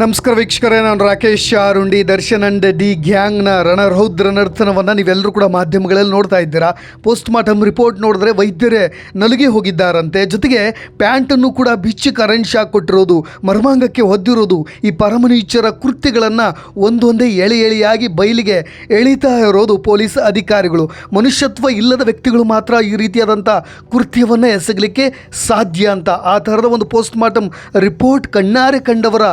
ನಮಸ್ಕಾರ ವೀಕ್ಷಕರೇ, ನಾನು ರಾಕೇಶ್ ಶಾರುಂಡಿ ದರ್ಶನ್ ಅಂಡ್ ಡಿ ಗ್ಯಾಂಗ್ನ ರಣರೌದ್ರ ನರ್ತನವನ್ನು ನೀವೆಲ್ಲರೂ ಕೂಡ ಮಾಧ್ಯಮಗಳಲ್ಲಿ ನೋಡ್ತಾ ಇದ್ದೀರಾ. ಪೋಸ್ಟ್ ಮಾರ್ಟಮ್ ರಿಪೋರ್ಟ್ ನೋಡಿದ್ರೆ ವೈದ್ಯರೇ ನಲುಗಿ ಹೋಗಿದ್ದಾರಂತೆ. ಜೊತೆಗೆ ಪ್ಯಾಂಟನ್ನು ಕೂಡ ಬಿಚ್ಚಿ ಕರೆಂಟ್ ಶಾಕ್ ಕೊಟ್ಟಿರೋದು, ಮರ್ಮಾಂಗಕ್ಕೆ ಹೊದ್ದಿರೋದು ಈ ಪರಮನೀಚರ ಕೃತ್ಯಗಳನ್ನು ಒಂದೊಂದೇ ಎಳೆ ಎಳೆಯಾಗಿ ಬಯಲಿಗೆ ಎಳಿತಾ ಇರೋದು ಪೊಲೀಸ್ ಅಧಿಕಾರಿಗಳು. ಮನುಷ್ಯತ್ವ ಇಲ್ಲದ ವ್ಯಕ್ತಿಗಳು ಮಾತ್ರ ಈ ರೀತಿಯಾದಂಥ ಕೃತ್ಯವನ್ನು ಎಸಗಲಿಕ್ಕೆ ಸಾಧ್ಯ ಅಂತ. ಆ ಥರದ ಒಂದು ಪೋಸ್ಟ್ ಮಾರ್ಟಮ್ ರಿಪೋರ್ಟ್ ಕಣ್ಣಾರೆ ಕಂಡವರ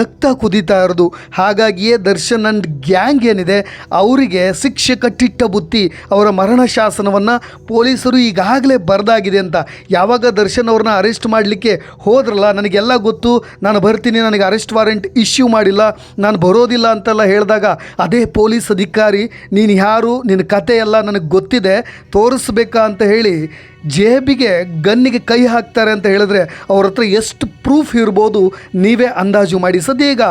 ರಕ್ತ ಕುದೀತಾ ಇರೋದು. ಹಾಗಾಗಿಯೇ ದರ್ಶನ್ ಅಂಡ್ ಗ್ಯಾಂಗ್ ಏನಿದೆ, ಅವರಿಗೆ ಶಿಕ್ಷೆ ಕಟ್ಟಿಟ್ಟ ಬುತ್ತಿ ಅವರ ಮರಣ ಶಾಸನವನ್ನು ಪೊಲೀಸರು ಈಗಾಗಲೇ ಬರೆದಾಗಿದೆ ಅಂತ. ಯಾವಾಗ ದರ್ಶನ್ ಅವ್ರನ್ನ ಅರೆಸ್ಟ್ ಮಾಡಲಿಕ್ಕೆ ಹೋದ್ರಲ್ಲ, ನನಗೆಲ್ಲ ಗೊತ್ತು. ನಾನು ಬರ್ತೀನಿ, ನನಗೆ ಅರೆಸ್ಟ್ ವಾರೆಂಟ್ ಇಶ್ಯೂ ಮಾಡಿಲ್ಲ, ನಾನು ಬರೋದಿಲ್ಲ ಅಂತೆಲ್ಲ ಹೇಳಿದಾಗ ಅದೇ ಪೊಲೀಸ್ ಅಧಿಕಾರಿ, ನೀನು ಯಾರು ನಿನ್ನ ಕತೆ ಎಲ್ಲ ನನಗೆ ಗೊತ್ತಿದೆ, ತೋರಿಸ್ಬೇಕಾ ಅಂತ ಹೇಳಿ ಜೇಬಿಗೆ ಗನ್ನಿಗೆ ಕೈ ಹಾಕ್ತಾರೆ ಅಂತ ಹೇಳಿದ್ರೆ ಅವ್ರ ಹತ್ರ ಎಷ್ಟು ಪ್ರೂಫ್ ಇರ್ಬೋದು, ನೀವೇ ಅಂದಾಜು ಮಾಡಿ. ಸದ್ಯ ಈಗ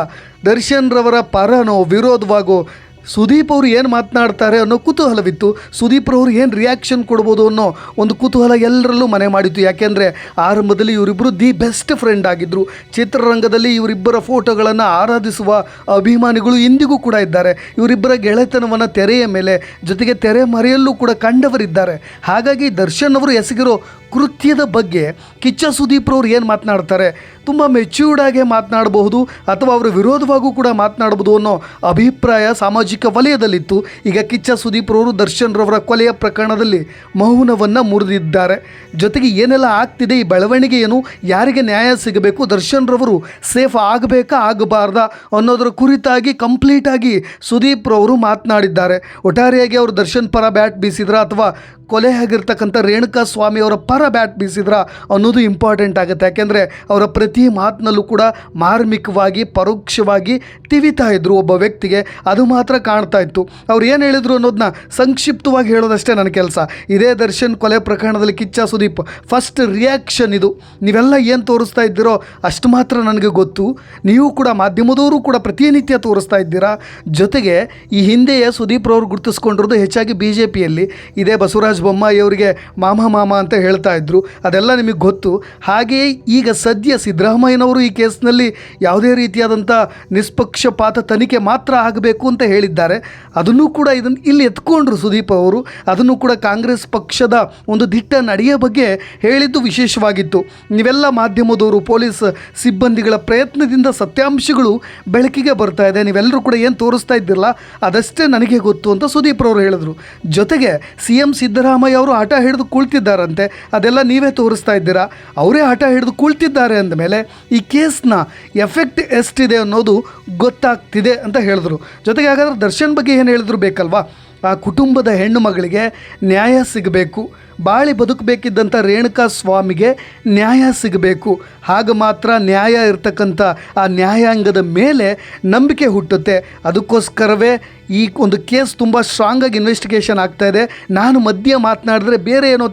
ದರ್ಶನ್ರವರ ಪರನೋ ವಿರೋಧವಾಗೋ ಸುದೀಪ್ ಅವರು ಏನು ಮಾತನಾಡ್ತಾರೆ ಅನ್ನೋ ಕುತೂಹಲವಿತ್ತು. ಸುದೀಪ್ ಅವರು ಏನು ರಿಯಾಕ್ಷನ್ ಕೊಡ್ಬೋದು ಅನ್ನೋ ಒಂದು ಕುತೂಹಲ ಎಲ್ಲರಲ್ಲೂ ಮನೆ ಮಾಡಿತ್ತು. ಯಾಕೆಂದರೆ ಆರಂಭದಲ್ಲಿ ಇವರಿಬ್ಬರು ದಿ ಬೆಸ್ಟ್ ಫ್ರೆಂಡ್ ಆಗಿದ್ದರು ಚಿತ್ರರಂಗದಲ್ಲಿ ಇವರಿಬ್ಬರ ಫೋಟೋಗಳನ್ನು ಆರಾಧಿಸುವ ಅಭಿಮಾನಿಗಳು ಇಂದಿಗೂ ಕೂಡ ಇದ್ದಾರೆ. ಇವರಿಬ್ಬರ ಗೆಳೆತನವನ್ನು ತೆರೆಯ ಮೇಲೆ, ಜೊತೆಗೆ ತೆರೆ ಮರೆಯಲ್ಲೂ ಕೂಡ ಕಂಡವರಿದ್ದಾರೆ. ಹಾಗಾಗಿ ದರ್ಶನ್ ಅವರು ಎಸಗಿರೋ ಕೃತ್ಯದ ಬಗ್ಗೆ ಕಿಚ್ಚ ಸುದೀಪ್ ಅವರು ಏನು ಮಾತನಾಡ್ತಾರೆ? ತುಂಬ ಮೆಚ್ಯೂರ್ಡ್ ಆಗಿ ಮಾತನಾಡಬಹುದು ಅಥವಾ ಅವರ ವಿರೋಧವಾಗೂ ಕೂಡ ಮಾತನಾಡಬಹುದು ಅನ್ನೋ ಅಭಿಪ್ರಾಯ ಸಾಮಾಜಿಕ ವಲಯದಲ್ಲಿತ್ತು. ಈಗ ಕಿಚ್ಚ ಸುದೀಪ್ ರವರು, ದರ್ಶನ್ ರವರ ಕೊಲೆಯ ಪ್ರಕರಣದಲ್ಲಿ ಮೌನವನ್ನು ಮುರಿದಿದ್ದಾರೆ. ಜೊತೆಗೆ ಏನೆಲ್ಲ ಆಗ್ತಿದೆ, ಈ ಬೆಳವಣಿಗೆ ಏನು ಯಾರಿಗೆ ನ್ಯಾಯ ಸಿಗಬೇಕು, ದರ್ಶನ್ ರವರು ಸೇಫ್ ಆಗಬೇಕಾ, ಆಗಬಾರ್ದಾ ಅನ್ನೋದರ ಕುರಿತಾಗಿ ಕಂಪ್ಲೀಟಾಗಿ ಸುದೀಪ್ ರವರು ಮಾತನಾಡಿದ್ದಾರೆ. ಒಟ್ಟಾರೆಯಾಗಿ ಅವರು ದರ್ಶನ್ ಪರ ಬ್ಯಾಟ್ ಬೀಸಿದ್ರ ಅಥವಾ ಕೊಲೆ ಆಗಿರ್ತಕ್ಕಂಥ ರೇಣುಕಾ ಸ್ವಾಮಿ ಅವರ ಪರ ಬ್ಯಾಟ್ ಬೀಸಿದ್ರ ಅನ್ನೋದು ಇಂಪಾರ್ಟೆಂಟ್ ಆಗುತ್ತೆ. ಯಾಕೆಂದರೆ ಅವರ ಪ್ರತಿ ಮಾತಿನಲ್ಲೂ ಕೂಡ ಮಾರ್ಮಿಕವಾಗಿ, ಪರೋಕ್ಷವಾಗಿ ತಿವಿತಾ ಇದ್ದರು ಒಬ್ಬ ವ್ಯಕ್ತಿಗೆ. ಅದು ಮಾತ್ರ ಕಾಣ್ತಾ ಇತ್ತು. ಅವ್ರು ಏನು ಹೇಳಿದರು ಅನ್ನೋದನ್ನ ಸಂಕ್ಷಿಪ್ತವಾಗಿ ಹೇಳೋದಷ್ಟೇ ನನ್ನ ಕೆಲಸ. ಇದೇ ದರ್ಶನ್ ಕೊಲೆ ಪ್ರಕರಣದಲ್ಲಿ ಕಿಚ್ಚ ಸುದೀಪ್. ಫಸ್ಟ್ ರಿಯಾಕ್ಷನ್ ಇದು. ನೀವೆಲ್ಲ ಏನು ತೋರಿಸ್ತಾ ಇದ್ದೀರೋ ಅಷ್ಟು ಮಾತ್ರ ನನಗೆ ಗೊತ್ತು. ನೀವು ಕೂಡ ಮಾಧ್ಯಮದವರು ಕೂಡ ಪ್ರತಿನಿತ್ಯ ತೋರಿಸ್ತಾ ಇದ್ದೀರಾ. ಜೊತೆಗೆ ಈ ಹಿಂದೆಯೇ ಸುದೀಪ್ ರವರು ಗುರುತಿಸ್ಕೊಂಡಿರೋದು ಹೆಚ್ಚಾಗಿ ಬಿ ಜೆ ಪಿಯಲ್ಲಿ ಇದೇ ಬಸವರಾಜ ಬೊಮ್ಮಾಯಿ ಅವರಿಗೆ ಮಾಮ ಮಾಮ ಅಂತ ಹೇಳ್ತಾ ಇದ್ರು. ಅದೆಲ್ಲ ನಿಮಗೆ ಗೊತ್ತು. ಹಾಗೆಯೇ ಈಗ ಸದ್ಯ ಸಿದ್ದರಾಮಯ್ಯನವರು ಈ ಕೇಸ್ನಲ್ಲಿ ಯಾವುದೇ ರೀತಿಯಾದಂಥ ನಿಷ್ಪಕ್ಷಪಾತ ತನಿಖೆ ಮಾತ್ರ ಆಗಬೇಕು ಅಂತ ಹೇಳಿದ್ದಾರೆ. ಅದನ್ನು ಕೂಡ ಇದನ್ನು ಇಲ್ಲಿ ಎತ್ಕೊಂಡ್ರು ಸುದೀಪ್ ಅವರು. ಅದನ್ನು ಕೂಡ ಕಾಂಗ್ರೆಸ್ ಪಕ್ಷದ ಒಂದು ದಿಟ್ಟ ನಡೆಯ ಬಗ್ಗೆ ಹೇಳಿದ್ದು ವಿಶೇಷವಾಗಿತ್ತು. ನೀವೆಲ್ಲ ಮಾಧ್ಯಮದವರು, ಪೊಲೀಸ್ ಸಿಬ್ಬಂದಿಗಳ ಪ್ರಯತ್ನದಿಂದ ಸತ್ಯಾಂಶಗಳು ಬೆಳಕಿಗೆ ಬರ್ತಾ ಇದೆ. ನೀವೆಲ್ಲರೂ ಕೂಡ ಏನು ತೋರಿಸ್ತಾ ಇದ್ದಿರಲ್ಲ, ಅದಷ್ಟೇ ನನಗೆ ಗೊತ್ತು ಅಂತ ಸುದೀಪ್ ಅವರು ಹೇಳಿದ್ರು. ಜೊತೆಗೆ ಸಿ ಎಂ ಅವರು ಆಟ ಹಿಡಿದು ಕುಳ್ತಿದ್ದಾರಂತೆ. ಅದೆಲ್ಲ ನೀವೇ ತೋರಿಸ್ತಾ ಇದ್ದೀರಾ? ಅವರೇ ಆಟ ಹಿಡಿದು ಕುಳಿತಿದ್ದಾರೆ ಅಂದಮೇಲೆ ಈ ಕೇಸ್ನ ಎಫೆಕ್ಟ್ ಎಷ್ಟಿದೆ ಅನ್ನೋದು ಗೊತ್ತಾಗ್ತಿದೆ ಅಂತ ಹೇಳಿದ್ರು. ಜೊತೆಗೆ ಹಾಗಾದ್ರೆ ದರ್ಶನ್ ಬಗ್ಗೆ ಏನು ಹೇಳಿದ್ರು ಬೇಕಲ್ವಾ? ಆ ಕುಟುಂಬದ ಹೆಣ್ಣು ಮಗಳಿಗೆ ನ್ಯಾಯ ಸಿಗಬೇಕು. ಬಾಳಿ ಬದುಕಬೇಕಿದ್ದಂಥ ರೇಣುಕಾ ಸ್ವಾಮಿಗೆ ನ್ಯಾಯ ಸಿಗಬೇಕು. ಹಾಗೆ ಮಾತ್ರ ನ್ಯಾಯ ಇರ್ತಕ್ಕಂಥ ಆ ನ್ಯಾಯಾಂಗದ ಮೇಲೆ ನಂಬಿಕೆ ಹುಟ್ಟುತ್ತೆ. ಅದಕ್ಕೋಸ್ಕರವೇ ಈ ಒಂದು ಕೇಸ್ ತುಂಬ ಸ್ಟ್ರಾಂಗಾಗಿ ಇನ್ವೆಸ್ಟಿಗೇಷನ್ ಆಗ್ತಾ ಇದೆ. ನಾನು ಮಧ್ಯೆ ಮಾತನಾಡಿದ್ರೆ ಬೇರೆ ಏನೋ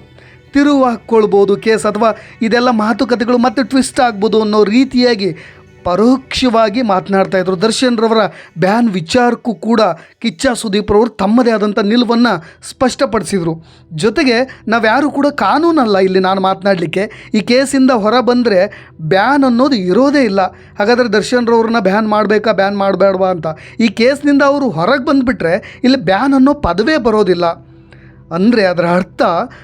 ತಿರುವು ಹಾಕ್ಕೊಳ್ಬೋದು ಕೇಸ್ ಅಥವಾ ಇದೆಲ್ಲ ಮಾತುಕತೆಗಳು ಮತ್ತೆ ಟ್ವಿಸ್ಟ್ ಆಗ್ಬೋದು ಅನ್ನೋ ರೀತಿಯಾಗಿ ಪರೋಕ್ಷವಾಗಿ ಮಾತನಾಡ್ತಾ ಇದ್ರು. ದರ್ಶನ್ ರವರ ಬ್ಯಾನ್ ವಿಚಾರಕ್ಕೂ ಕೂಡ ಕಿಚ್ಚ ಸುದೀಪ್ ರವರು ತಮ್ಮದೇ ಆದಂಥ ನಿಲುವನ್ನು ಸ್ಪಷ್ಟಪಡಿಸಿದರು. ಜೊತೆಗೆ ನಾವ್ಯಾರು ಕೂಡ ಕಾನೂನಲ್ಲ ಇಲ್ಲಿ ನಾನು ಮಾತನಾಡಲಿಕ್ಕೆ. ಈ ಕೇಸಿಂದ ಹೊರ ಬಂದರೆ ಬ್ಯಾನ್ ಅನ್ನೋದು ಇರೋದೇ ಇಲ್ಲ. ಹಾಗಾದರೆ ದರ್ಶನ್ ರವ್ರನ್ನ ಬ್ಯಾನ್ ಮಾಡಬೇಕಾ, ಬ್ಯಾನ್ ಮಾಡಬೇಡವಾ ಅಂತ. ಈ ಕೇಸ್ನಿಂದ ಅವರು ಹೊರಗೆ ಬಂದುಬಿಟ್ರೆ ಇಲ್ಲಿ ಬ್ಯಾನ್ ಅನ್ನೋ ಪದವೇ ಬರೋದಿಲ್ಲ. ಅಂದರೆ ಅದರ ಅರ್ಥ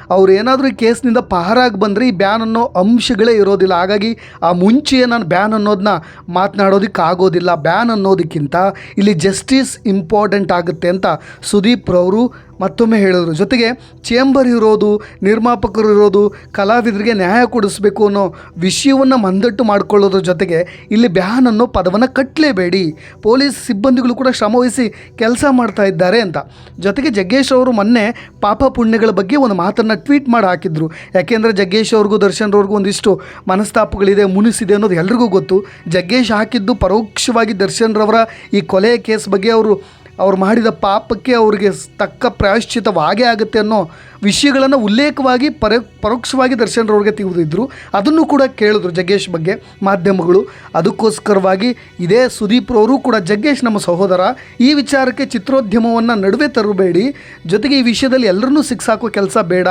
ಅವ್ರು ಏನಾದರೂ ಈ ಕೇಸ್ನಿಂದ ಪಹರಾಗಿ ಬಂದರೆ ಈ ಬ್ಯಾನ್ ಅನ್ನೋ ಅಂಶಗಳೇ ಇರೋದಿಲ್ಲ. ಹಾಗಾಗಿ ಆ ಮುಂಚೆಯೇ ನಾನು ಬ್ಯಾನ್ ಅನ್ನೋದನ್ನ ಮಾತನಾಡೋದಕ್ಕೆ ಆಗೋದಿಲ್ಲ. ಬ್ಯಾನ್ ಅನ್ನೋದಕ್ಕಿಂತ ಇಲ್ಲಿ ಜಸ್ಟಿಸ್ ಇಂಪಾರ್ಟೆಂಟ್ ಆಗುತ್ತೆ ಅಂತ ಸುದೀಪ್ ರವರು ಮತ್ತೊಮ್ಮೆ ಹೇಳಿದರು. ಜೊತೆಗೆ ಚೇಂಬರ್ ಇರೋದು, ನಿರ್ಮಾಪಕರು ಇರೋದು, ಕಲಾವಿದರಿಗೆ ನ್ಯಾಯ ಕೊಡಿಸ್ಬೇಕು ಅನ್ನೋ ವಿಷಯವನ್ನು ಮಂದಟ್ಟು ಮಾಡಿಕೊಳ್ಳೋದ್ರ ಜೊತೆಗೆ ಇಲ್ಲಿ ಬ್ಯಾನ್ ಅನ್ನೋ ಪದವನ್ನು ಕಟ್ಟಲೇಬೇಡಿ ಪೊಲೀಸ್ ಸಿಬ್ಬಂದಿಗಳು ಕೂಡ ಶ್ರಮವಹಿಸಿ ಕೆಲಸ ಮಾಡ್ತಾ ಇದ್ದಾರೆ ಅಂತ. ಜೊತೆಗೆ ಜಗ್ಗೇಶ್ ಅವರು ಮೊನ್ನೆ ಪಾಪ ಪುಣ್ಯಗಳ ಬಗ್ಗೆ ಒಂದು ಮಾತನ್ನು ಟ್ವೀಟ್ ಮಾಡಿ ಹಾಕಿದ್ರು. ಯಾಕೆಂದರೆ ಜಗ್ಗೇಶ್ ಅವ್ರಿಗೂ ದರ್ಶನ್ ಅವ್ರಿಗೂ ಒಂದಿಷ್ಟು ಮನಸ್ತಾಪಗಳಿದೆ, ಮುನಿಸಿದೆ ಅನ್ನೋದು ಎಲ್ರಿಗೂ ಗೊತ್ತು. ಜಗ್ಗೇಶ್ ಹಾಕಿದ್ದು ಪರೋಕ್ಷವಾಗಿ ದರ್ಶನ್ ರವರ ಈ ಕೊಲೆ ಕೇಸ್ ಬಗ್ಗೆ ಅವರು ಅವ್ರು ಮಾಡಿದ ಪಾಪಕ್ಕೆ ಅವರಿಗೆ ತಕ್ಕ ಪ್ರಾಯಶ್ಚಿತವಾಗೇ ಆಗುತ್ತೆ ಅನ್ನೋ ವಿಷಯಗಳನ್ನು ಉಲ್ಲೇಖವಾಗಿ, ಪರ, ಪರೋಕ್ಷವಾಗಿ ದರ್ಶನರವ್ರಿಗೆ ತೆಗೆದಿದ್ದರು ಅದನ್ನು ಕೂಡ ಕೇಳಿದ್ರು ಜಗ್ಗೇಶ್ ಬಗ್ಗೆ ಮಾಧ್ಯಮಗಳು. ಅದಕ್ಕೋಸ್ಕರವಾಗಿ ಇದೇ ಸುದೀಪ್ ರವರು ಕೂಡ, ಜಗ್ಗೇಶ್ ನಮ್ಮ ಸಹೋದರ, ಈ ವಿಚಾರಕ್ಕೆ ಚಿತ್ರೋದ್ಯಮವನ್ನು ನಡುವೆ ತರಬೇಡಿ. ಜೊತೆಗೆ ಈ ವಿಷಯದಲ್ಲಿ ಎಲ್ಲರನ್ನೂ ಸಿಕ್ಸಾಕೋ ಕೆಲಸ ಬೇಡ.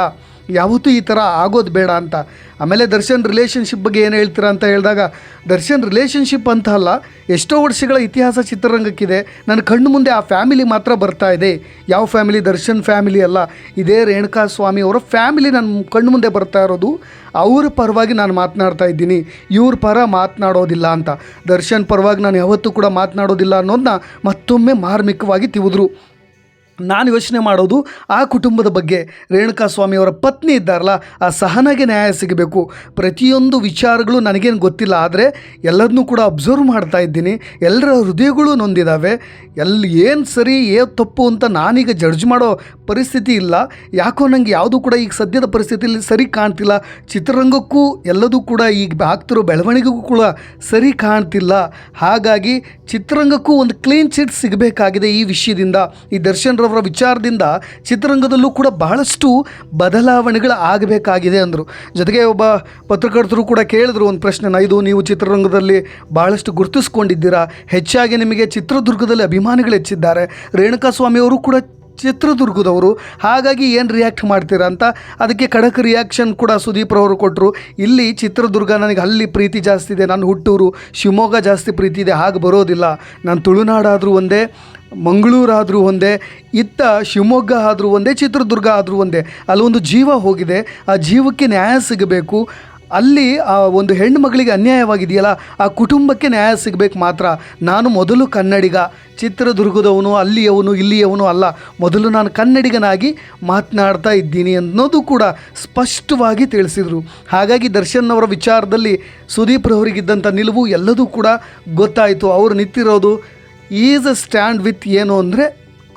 ಯಾವತ್ತೂ ಈ ಥರ ಆಗೋದು ಬೇಡ ಅಂತ. ಆಮೇಲೆ ದರ್ಶನ್ ರಿಲೇಷನ್ಶಿಪ್ ಬಗ್ಗೆ ಏನು ಹೇಳ್ತೀರಾ ಅಂತ ಹೇಳಿದಾಗ, ದರ್ಶನ್ ರಿಲೇಷನ್ಶಿಪ್ ಅಂತ ಅಲ್ಲ, ಎಷ್ಟೋ ವರ್ಷಗಳ ಇತಿಹಾಸ ಚಿತ್ರರಂಗಕ್ಕಿದೆ. ನನ್ನ ಕಣ್ಣು ಮುಂದೆ ಆ ಫ್ಯಾಮಿಲಿ ಮಾತ್ರ ಬರ್ತಾ ಇದೆ. ಯಾವ ಫ್ಯಾಮಿಲಿ ದರ್ಶನ್ ಫ್ಯಾಮಿಲಿ ಅಲ್ಲ. ಇದೇ ರೇಣುಕಾ ಸ್ವಾಮಿ ಅವರ ಫ್ಯಾಮಿಲಿ ನನ್ನ ಕಣ್ಣು ಮುಂದೆ ಬರ್ತಾ ಇರೋದು. ಅವ್ರ ಪರವಾಗಿ ನಾನು ಮಾತನಾಡ್ತಾ ಇದ್ದೀನಿ. ಇವ್ರ ಪರ ಮಾತನಾಡೋದಿಲ್ಲ ಅಂತ. ದರ್ಶನ್ ಪರವಾಗಿ ನಾನು ಯಾವತ್ತೂ ಕೂಡ ಮಾತನಾಡೋದಿಲ್ಲ ಅನ್ನೋದನ್ನ ಮತ್ತೊಮ್ಮೆ ಮಾರ್ಮಿಕವಾಗಿ ತಿವಿದ್ರು. ನಾನು ಯೋಚನೆ ಮಾಡೋದು ಆ ಕುಟುಂಬದ ಬಗ್ಗೆ. ರೇಣುಕಾ ಸ್ವಾಮಿಯವರ ಪತ್ನಿ ಇದ್ದಾರಲ್ಲ, ಆ ಸಹನಗೆ ನ್ಯಾಯ ಸಿಗಬೇಕು. ಪ್ರತಿಯೊಂದು ವಿಚಾರಗಳು ನನಗೇನು ಗೊತ್ತಿಲ್ಲ, ಆದರೆ ಎಲ್ಲದನ್ನೂ ಕೂಡ ಅಬ್ಸರ್ವ್ ಮಾಡ್ತಾ ಇದ್ದೀನಿ. ಎಲ್ಲರ ಹೃದಯಗಳು ನೊಂದಿದ್ದಾವೆ ಎಲ್ಲಿ ಏನು ಸರಿ ಏನು ತಪ್ಪು ಅಂತ ನಾನೀಗ ಜಡ್ಜ್ ಮಾಡೋ ಪರಿಸ್ಥಿತಿ ಇಲ್ಲ. ಯಾಕೋ ನನಗೆ ಯಾವುದು ಕೂಡ ಈಗ ಸದ್ಯದ ಪರಿಸ್ಥಿತಿಯಲ್ಲಿ ಸರಿ ಕಾಣ್ತಿಲ್ಲ. ಚಿತ್ರರಂಗಕ್ಕೂ ಎಲ್ಲದೂ ಕೂಡ ಈಗ ಆಗ್ತಿರೋ ಬೆಳವಣಿಗೆಗೂ ಕೂಡ ಸರಿ ಕಾಣ್ತಿಲ್ಲ. ಹಾಗಾಗಿ ಚಿತ್ರರಂಗಕ್ಕೂ ಒಂದು ಕ್ಲೀನ್ ಚಿಟ್ ಸಿಗಬೇಕಾಗಿದೆ ಈ ವಿಷಯದಿಂದ. ಈ ದರ್ಶನ್ ವಿಚಾರದಿಂದ ಚಿತ್ರರಂಗದಲ್ಲೂ ಕೂಡ ಬಹಳಷ್ಟು ಬದಲಾವಣೆಗಳು ಆಗಬೇಕಾಗಿದೆ ಅಂದರು. ಜೊತೆಗೆ ಒಬ್ಬ ಪತ್ರಕರ್ತರು ಕೂಡ ಕೇಳಿದ್ರು ಒಂದು ಪ್ರಶ್ನೆನ, ಇದು ನೀವು ಚಿತ್ರರಂಗದಲ್ಲಿ ಬಹಳಷ್ಟು ಗುರುತಿಸ್ಕೊಂಡಿದ್ದೀರಾ? ಹೆಚ್ಚಾಗಿ ನಿಮಗೆ ಚಿತ್ರದುರ್ಗದಲ್ಲಿ ಅಭಿಮಾನಿಗಳು ಹೆಚ್ಚಿದ್ದಾರೆ. ರೇಣುಕಾ ಸ್ವಾಮಿಯವರು ಕೂಡ ಚಿತ್ರದುರ್ಗದವರು. ಹಾಗಾಗಿ ಏನು ರಿಯಾಕ್ಟ್ ಮಾಡ್ತೀರಾ? ಅಂತ ಅದಕ್ಕೆ ಖಡಕ್ ರಿಯಾಕ್ಷನ್ ಕೂಡ ಸುದೀಪ್ ರವರು ಕೊಟ್ಟರು ಇಲ್ಲಿ ಚಿತ್ರದುರ್ಗ ನನಗೆ ಅಲ್ಲಿ ಪ್ರೀತಿ ಜಾಸ್ತಿ ಇದೆ. ನಾನು ಹುಟ್ಟೂರು ಶಿವಮೊಗ್ಗ ಜಾಸ್ತಿ ಪ್ರೀತಿ ಇದೆ. ಹಾಗೆ ಬರೋದಿಲ್ಲ. ನಾನು ತುಳುನಾಡಾದರೂ ಒಂದೇ ಮಂಗಳೂರಾದರೂ ಒಂದೇ, ಇತ್ತ ಶಿವಮೊಗ್ಗ ಆದರೂ ಒಂದೇ, ಚಿತ್ರದುರ್ಗ ಆದರೂ ಒಂದೇ ಅಲ್ಲೊಂದು ಜೀವ ಹೋಗಿದೆ. ಆ ಜೀವಕ್ಕೆ ನ್ಯಾಯ ಸಿಗಬೇಕು. ಅಲ್ಲಿ ಆ ಒಂದು ಹೆಣ್ಣು ಮಗಳಿಗೆ ಅನ್ಯಾಯವಾಗಿದೆಯಲ್ಲ, ಆ ಕುಟುಂಬಕ್ಕೆ ನ್ಯಾಯ ಸಿಗಬೇಕು ಮಾತ್ರ. ನಾನು ಮೊದಲು ಕನ್ನಡಿಗ, ಚಿತ್ರದುರ್ಗದವನು, ಅಲ್ಲಿಯವನು, ಇಲ್ಲಿಯವನು ಅಲ್ಲ. ಮೊದಲು ನಾನು ಕನ್ನಡಿಗನಾಗಿ ಮಾತನಾಡ್ತಾ ಇದ್ದೀನಿ ಅನ್ನೋದು ಕೂಡ ಸ್ಪಷ್ಟವಾಗಿ ತಿಳಿಸಿದರು. ಹಾಗಾಗಿ ದರ್ಶನ್ ಅವರ ವಿಚಾರದಲ್ಲಿ ಸುದೀಪ್ ರವರಿಗಿದ್ದಂಥ ನಿಲುವು ಎಲ್ಲದೂ ಕೂಡ ಗೊತ್ತಾಯಿತು. ಅವರು ನಿಂತಿರೋದು ಈಸ್ ಅ ಸ್ಟ್ಯಾಂಡ್ ವಿತ್ ಏನು ಅಂದರೆ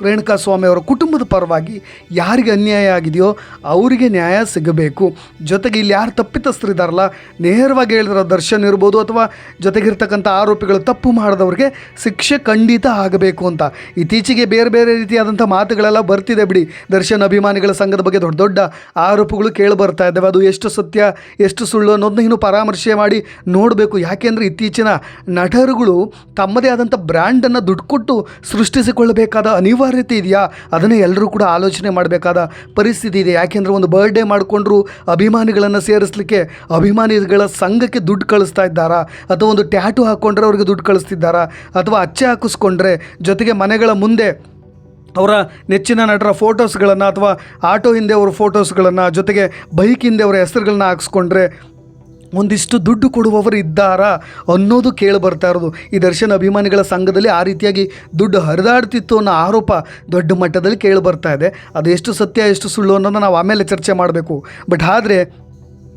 ರೇಣುಕಾ ಸ್ವಾಮಿ ಅವರ ಕುಟುಂಬದ ಪರವಾಗಿ ಯಾರಿಗೆ ಅನ್ಯಾಯ ಆಗಿದೆಯೋ ಅವರಿಗೆ ನ್ಯಾಯ ಸಿಗಬೇಕು. ಜೊತೆಗೆ ಇಲ್ಲಿ ಯಾರು ತಪ್ಪಿತಸ್ಥರಿದ್ದಾರಲ್ಲ ನೇರವಾಗಿ ಹೇಳಿದ್ರೆ ದರ್ಶನ್ ಇರ್ಬೋದು ಅಥವಾ ಜೊತೆಗಿರ್ತಕ್ಕಂಥ ಆರೋಪಿಗಳು ತಪ್ಪು ಮಾಡಿದವ್ರಿಗೆ ಶಿಕ್ಷೆ ಖಂಡಿತ ಆಗಬೇಕು ಅಂತ. ಇತ್ತೀಚೆಗೆ ಬೇರೆ ಬೇರೆ ರೀತಿಯಾದಂಥ ಮಾತುಗಳೆಲ್ಲ ಬರ್ತಿದೆ ಬಿಡಿ. ದರ್ಶನ್ ಅಭಿಮಾನಿಗಳ ಸಂಘದ ಬಗ್ಗೆ ದೊಡ್ಡ ದೊಡ್ಡ ಆರೋಪಗಳು ಕೇಳಿ ಬರ್ತಾ ಇದ್ದಾವೆ. ಅದು ಎಷ್ಟು ಸತ್ಯ, ಎಷ್ಟು ಸುಳ್ಳು ಅನ್ನೋದನ್ನ ಇನ್ನು ಪರಾಮರ್ಶೆ ಮಾಡಿ ನೋಡಬೇಕು. ಯಾಕೆಂದರೆ ಇತ್ತೀಚಿನ ನಟರುಗಳು ತಮ್ಮದೇ ಆದಂಥ ಬ್ರ್ಯಾಂಡನ್ನು ದುಡ್ಡು ಕೊಟ್ಟು ಸೃಷ್ಟಿಸಿಕೊಳ್ಳಬೇಕಾದ ಅನಿವಾರ್ಯತೆ ಇದೆಯಾ? ಅದನ್ನೇ ಎಲ್ಲರೂ ಕೂಡ ಆಲೋಚನೆ ಮಾಡಬೇಕಾದ ಪರಿಸ್ಥಿತಿ ಇದೆ. ಯಾಕೆಂದರೆ ಒಂದು ಬರ್ಡೇ ಮಾಡಿಕೊಂಡ್ರು ಅಭಿಮಾನಿಗಳನ್ನು ಸೇರಿಸಲಿಕ್ಕೆ ಅಭಿಮಾನಿಗಳ ಸಂಘಕ್ಕೆ ದುಡ್ಡು ಕಳಿಸ್ತಾ ಇದ್ದಾರಾ? ಅಥವಾ ಒಂದು ಟ್ಯಾಟು ಹಾಕ್ಕೊಂಡ್ರೆ ಅವ್ರಿಗೆ ದುಡ್ಡು ಕಳಿಸ್ತಿದ್ದಾರಾ? ಅಥವಾ ಅಚ್ಚೆ ಹಾಕಿಸ್ಕೊಂಡ್ರೆ ಜೊತೆಗೆ ಮನೆಗಳ ಮುಂದೆ ಅವರ ನೆಚ್ಚಿನ ನಟರ ಫೋಟೋಸ್ಗಳನ್ನು ಅಥವಾ ಆಟೋ ಹಿಂದೆ ಅವರ ಫೋಟೋಸ್ಗಳನ್ನು ಜೊತೆಗೆ ಬೈಕ್ ಹಿಂದೆ ಅವರ ಹೆಸರುಗಳನ್ನ ಹಾಕ್ಸ್ಕೊಂಡ್ರೆ ಒಂದಿಷ್ಟು ದುಡ್ಡು ಕೊಡುವವರು ಇದ್ದಾರಾ ಅನ್ನೋದು ಕೇಳಿ ಬರ್ತಾ ಇರೋದು. ಈ ದರ್ಶನ ಅಭಿಮಾನಿಗಳ ಸಂಘದಲ್ಲಿ ಆ ರೀತಿಯಾಗಿ ದುಡ್ಡು ಹರಿದಾಡ್ತಿತ್ತು ಅನ್ನೋ ಆರೋಪ ದೊಡ್ಡ ಮಟ್ಟದಲ್ಲಿ ಕೇಳಿ ಬರ್ತಾ ಇದೆ. ಅದು ಎಷ್ಟು ಸತ್ಯ, ಎಷ್ಟು ಸುಳ್ಳು ಅನ್ನೋದನ್ನ ನಾವು ಆಮೇಲೆ ಚರ್ಚೆ ಮಾಡಬೇಕು. ಬಟ್ ಆದರೆ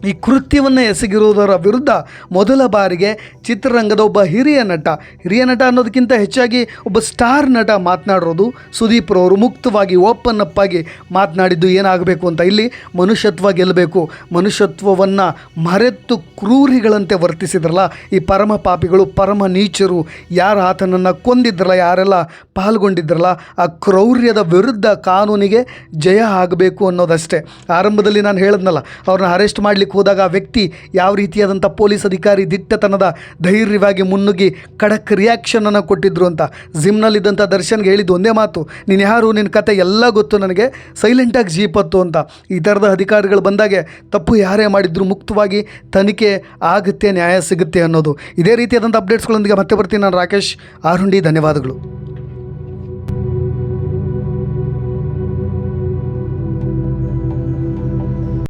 ಈ ಕೃತ್ಯವನ್ನು ಎಸಗಿರುವುದರ ವಿರುದ್ಧ ಮೊದಲ ಬಾರಿಗೆ ಚಿತ್ರರಂಗದ ಒಬ್ಬ ಹಿರಿಯ ನಟ ಹಿರಿಯ ನಟ ಅನ್ನೋದಕ್ಕಿಂತ ಹೆಚ್ಚಾಗಿ ಒಬ್ಬ ಸ್ಟಾರ್ ನಟ ಮಾತನಾಡಿರೋದು ಸುದೀಪ್ ರವರು. ಮುಕ್ತವಾಗಿ ಓಪನ್ ಅಪ್ ಆಗಿ ಮಾತನಾಡಿದ್ದು ಏನಾಗಬೇಕು ಅಂತ ಇಲ್ಲಿ ಮನುಷ್ಯತ್ವ ಗೆಲ್ಲಬೇಕು. ಮನುಷ್ಯತ್ವವನ್ನು ಮರೆತು ಕ್ರೂರಿಗಳಂತೆ ವರ್ತಿಸಿದ್ರಲ್ಲ, ಈ ಪರಮ ಪಾಪಿಗಳು, ಪರಮ ನೀಚರು, ಯಾರು ಆತನನ್ನು ಕೊಂದಿದ್ರಲ್ಲ, ಯಾರೆಲ್ಲ ಪಾಲ್ಗೊಂಡಿದ್ರಲ್ಲ, ಆ ಕ್ರೌರ್ಯದ ವಿರುದ್ಧ ಕಾನೂನಿಗೆ ಜಯ ಆಗಬೇಕು ಅನ್ನೋದಷ್ಟೇ. ಆರಂಭದಲ್ಲಿ ನಾನು ಹೇಳಿದ್ನಲ್ಲ, ಅವ್ರನ್ನ ಅರೆಸ್ಟ್ ಮಾಡಲಿಕ್ಕೆ ಹೋದಾಗ ಆ ವ್ಯಕ್ತಿ ಯಾವ ರೀತಿಯಾದಂಥ ಪೊಲೀಸ್ ಅಧಿಕಾರಿ ದಿಟ್ಟತನದ ಧೈರ್ಯವಾಗಿ ಮುನ್ನುಗ್ಗಿ ಖಡಕ್ ರಿಯಾಕ್ಷನನ್ನು ಕೊಟ್ಟಿದ್ರು ಅಂತ. ಜಿಮ್ನಲ್ಲಿದ್ದಂಥ ದರ್ಶನ್ಗೆ ಹೇಳಿದ್ದು ಒಂದೇ ಮಾತು, ನೀನು ಯಾರು ನಿನ್ನ ಕತೆ ಎಲ್ಲ ಗೊತ್ತು ನನಗೆ ಸೈಲೆಂಟಾಗಿ ಜೀಪತ್ತು ಅಂತ. ಈ ಥರದ ಅಧಿಕಾರಿಗಳು ಬಂದಾಗೆ ತಪ್ಪು ಯಾರೇ ಮಾಡಿದ್ರು ಮುಕ್ತವಾಗಿ ತನಿಖೆ ಆಗುತ್ತೆ, ನ್ಯಾಯ ಸಿಗುತ್ತೆ ಅನ್ನೋದು. ಇದೇ ರೀತಿಯಾದಂಥ ಅಪ್ಡೇಟ್ಸ್ಗಳೊಂದಿಗೆ ಮತ್ತೆ ಬರ್ತೀನಿ ನಾನು ರಾಕೇಶ್. ಆರುಂಡಿ, ಧನ್ಯವಾದಗಳು.